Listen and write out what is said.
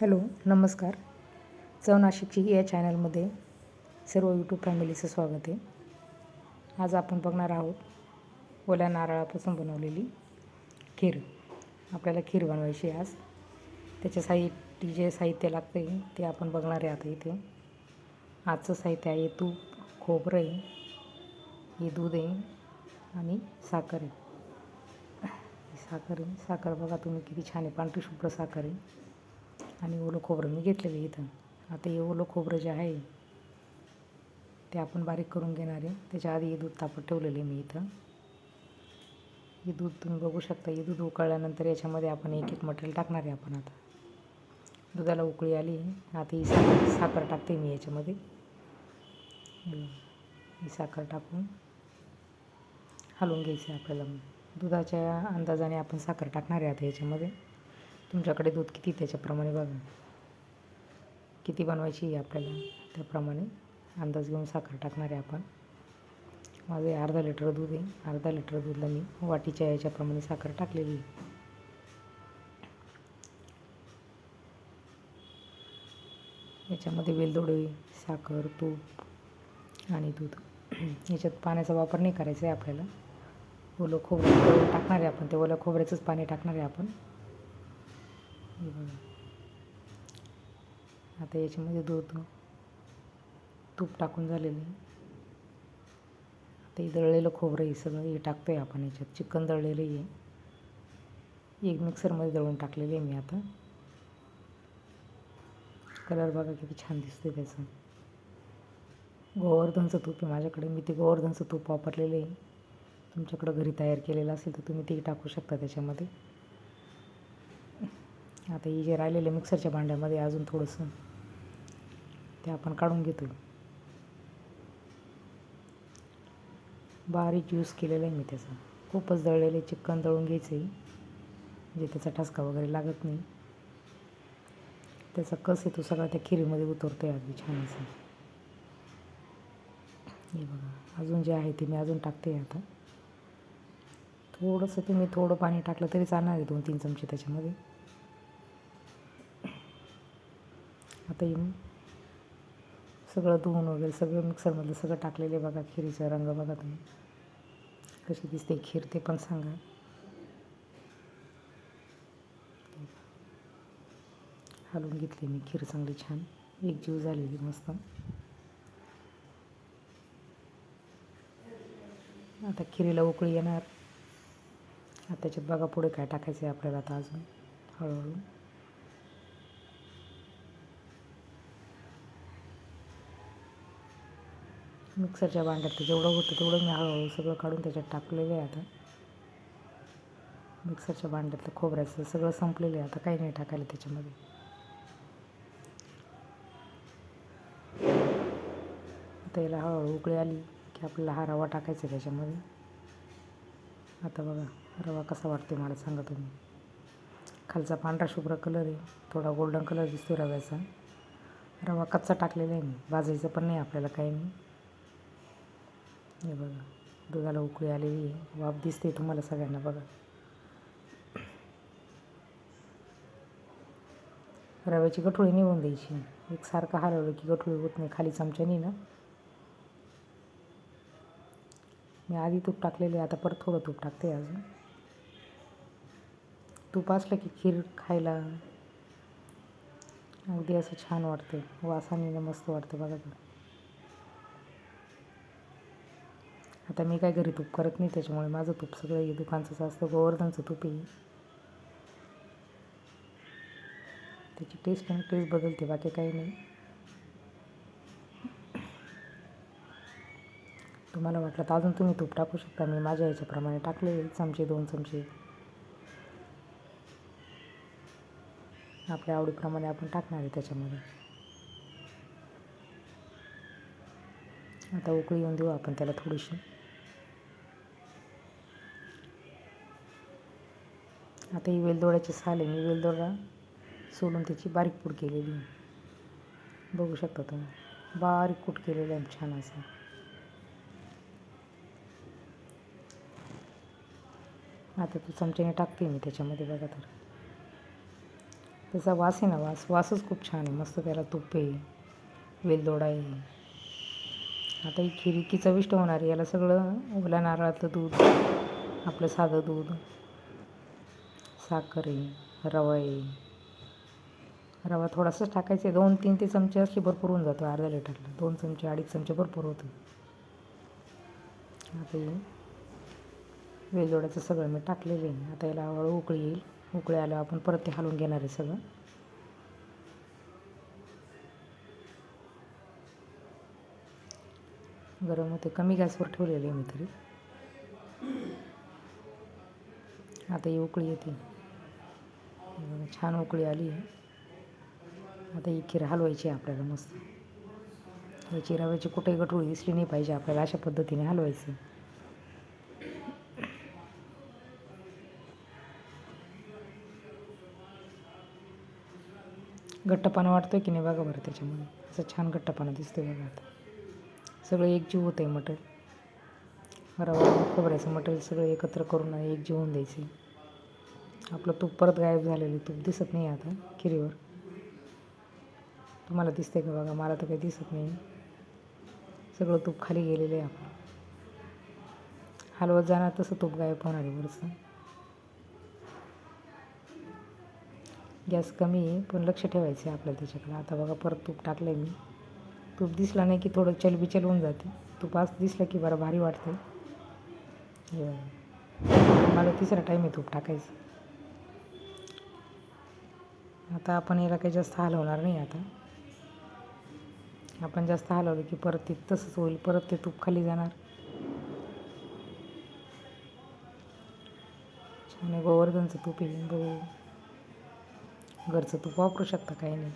Hello नमस्कार. चव नाशिकची या चॅनलमध्ये सर्व यूट्यूब फॅमिलीचं स्वागत आहे. आज आपण बघणार आहोत ओल्या नारळापासून बनवलेली खीर. आपल्याला खीर बनवायची आहे आज. साहित्य जे साहित्य लागतं आहे ते आपण बघणार आहे आता इथे. आजचं साहित्य आहे तूप खोबरं आहे हे दूध आहे आणि साखर आहे. साखर आहे. साखर बघा तुम्ही किती छान आहे. पांढरी शुभ्र साखर आहे. आणि ओलं खोबरं मी घेतलेलं आहे इथं. आता हे ओलं खोबरं जे आहे ते आपण बारीक करून घेणार आहे. त्याच्या आधी हे दूध तापत ठेवलेलं आहे मी इथं. हे दूध तुम्ही बघू शकता हे दूध उकळल्यानंतर याच्यामध्ये आपण एक एक मटेरियल टाकणार आहे आपण आता. दुधाला उकळी आली आता ही साखर साखर टाकते मी याच्यामध्ये. ही साखर टाकून हलवून घ्यायची आहे आपल्याला. दुधाच्या अंदाजाने आपण साखर टाकणार आहे आता याच्यामध्ये. तुमच्याकडे दूध किती त्याच्याप्रमाणे बघा. किती बनवायची आहे आपल्याला? त्याप्रमाणे अंदाज घेऊन साखर टाकणार आहे आपण. माझं हे अर्धा लिटर दूध आहे. अर्धा लिटर दूधला मी वाटीच्या याच्याप्रमाणे साखर टाकलेली आहे. याच्यामध्ये वेलदोडे साखर तूप आणि दूध. याच्यात पाण्याचा वापर नाही करायचा आहे आपल्याला. ओलं खोबरं टाकणार आहे आपण. ते ओलं खोबऱ्याचंच पाणी टाकणार आहे आपण. हे बघा आता याच्यामध्ये दूध तूप टाकून झालेलं आहे. आता हे दळलेलं खोबरं हे सगळं हे टाकतो आहे आपण याच्यात. चिकन दळलेलं आहे. एक मिक्सरमध्ये दळून टाकलेलं आहे मी आता. कलर बघा किती छान दिसते त्याचं. गोवर्धनचं तूप आहे माझ्याकडे. मी ते गोवर्धनचं तूप वापरलेलं आहे. तुमच्याकडं घरी तयार केलेलं असेल तर तुम्ही ते टाकू शकता त्याच्यामध्ये. आता ही जे राहिलेलं मिक्सरच्या भांड्यामध्ये अजून थोडंसं ते आपण काढून घेतो बारीक यूज केलेलं आहे मी त्याचा. खूपच दळलेले चिकन दळून घ्यायचं. आहे म्हणजे त्याचा ठसका वगैरे लागत नाही. त्याचा कस आहे तो सगळा त्या खिरीमध्ये उतरतो आहे अगदी छान असं हे बघा अजून जे आहे ते मी अजून टाकते आता. थोडंसं तुम्ही थोडं पाणी टाकलं तरी चालणार आहे दोन तीन चमचे त्याच्यामध्ये. आता येऊन सगळं धुवून वगैरे सगळं मिक्सरमधलं सगळं टाकलेले बघा खिरीचा रंग बघा तुम्ही. कशी दिसते खीर ते पण सांगा. हलवून घेतली मी खीर चांगली छान. एक जीव झालेली मस्त. आता खिरीला उकळी येणार. आता त्याच्यात बघा पुढे काय टाकायचं आहे आपल्याला आता अजून हळूहळू. मिक्सरच्या भांड्यात जेवढं होतं तेवढं मी हळूहळू सगळं काढून त्याच्यात टाकलेलं आहे आता. मिक्सरच्या भांड्यातलं खोबऱ्याचं सगळं संपलेलं आहे आता काही नाही टाकायला त्याच्यामध्ये. आता याला हळूहळू उकळी आली की आपल्याला हा रवा टाकायचा आहे त्याच्यामध्ये. आता बघा रवा कसा वाटते मला सांगा तुम्ही. खालचा पांढरा शुभ्र कलर आहे थोडा गोल्डन कलर दिसतो रव्याचा. रवा कच्चा टाकलेला आहे मी भाजायचं पण नाही आपल्याला काही नाही. हे बघा दुधाला उकळी आलेली आहे. वाफ दिसते तुम्हाला सगळ्यांना बघा. रव्याची गठोळी निघून द्यायची. एकसारखं हलवलं की गठोळी होत नाही खाली चमच्यानी ना. मी आधी तूप टाकलेले आता परत थोडं तूप टाकते अजून. तूप असलं की खीर खायला अगदी असं छान वाटतं. वासाने मस्त वाटतं बघा. आता मी काय घरी तूप करत नाही त्याच्यामुळे माझं तूप सगळं हे दुकानचंच असतं गोवर्धनचं तूप आहे. त्याची टेस्ट आणि टेस्ट बदलते बाकी काही नाही. तुम्हाला वाटलं तर अजून तुम्ही तूप टाकू शकता मी माझ्या ह्याच्याप्रमाणे टाकले चमचे दोन चमचे. आपल्या आवडीप्रमाणे आपण टाकणार आहे त्याच्यामध्ये. आता उकळी येऊन देऊ आपण त्याला थोडीशी. आता ही वेलदोड्याची साल आहे. मी वेलदोडा सोलून त्याची बारीक पूड केलेली बघू शकता तुम्ही. बारीक कूट केलेलं आहे छान असं. आता तू चमच्याने टाकते मी त्याच्यामध्ये बघा तर. त्याचा वास आहे ना वास. वासच खूप छान आहे. मस्त त्याला तूप आहे. वेलदोडा आहे. आता ही खीर चविष्ट होणार आहे. याला सगळं ओला नारळातलं दूध आपलं साधं दूध. साखर आहे रवा आहे रवा थोडासाच टाकायचा आहे. दोन तीन ते चमचे असले भरपूर होऊन जातो अर्धा लिटरला. दोन चमचे अडीच चमचे भरपूर होतं. आता वेलदोड्याचं सगळं मी टाकलेलं आहे. आता याला हळू उकळी येईल. उकळी आल्यावर आपण परत ते हलवून घेणार आहे सगळं. गरम होते. कमी गॅसवर ठेवलेलं आहे मी तरी. आता ही उकळी येते. छान उकळी आली आहे. आता ही खीर हलवायची आहे आपल्याला मस्त. याची रव्याची कुठेही गठुळी दिसली नाही पाहिजे आपल्याला अशा पद्धतीने हलवायचं. घट्टपणा वाटतोय की नाही बघा बरं त्याच्यामध्ये. असं छान घट्टपणा दिसतोय बघा आता. सगळं एकजीव होतं आहे मटेरियल रवा खोबऱ्याचं मटेरियल सगळं एकत्र करून एकजीव होऊन द्यायचे. आपलं तूप परत गायब झालेलं तूप दिसत नाही आता खिरीवर. तुम्हाला दिसते का बघा? मला तर काही दिसत नाही. सगळं तूप खाली गेलेलं आहे आपलं. हलवत जाणार तसं तूप गायब होणार आहे वरचं. गॅस कमी आहे पण लक्ष ठेवायचं आहे आपल्याला त्याच्याकडे. आता बघा परत तूप टाकलं आहे मी. तूप दिसला नाही की थोडं चलबिचल होऊन जाते. तूप आज दिसलं की बरं भारी वाटते हे मला तिसरा टाईम आहे तूप टाकायचं. आता आपण याला काही जास्त हलवणार नाही आता. आपण जास्त हलवलं की परत ते तसंच होईल परत ते तूप खाली जाणार. छान आहे गोवर्धनचं तूप येईल बघू. घरचं तूप वापरू शकता काही नाही.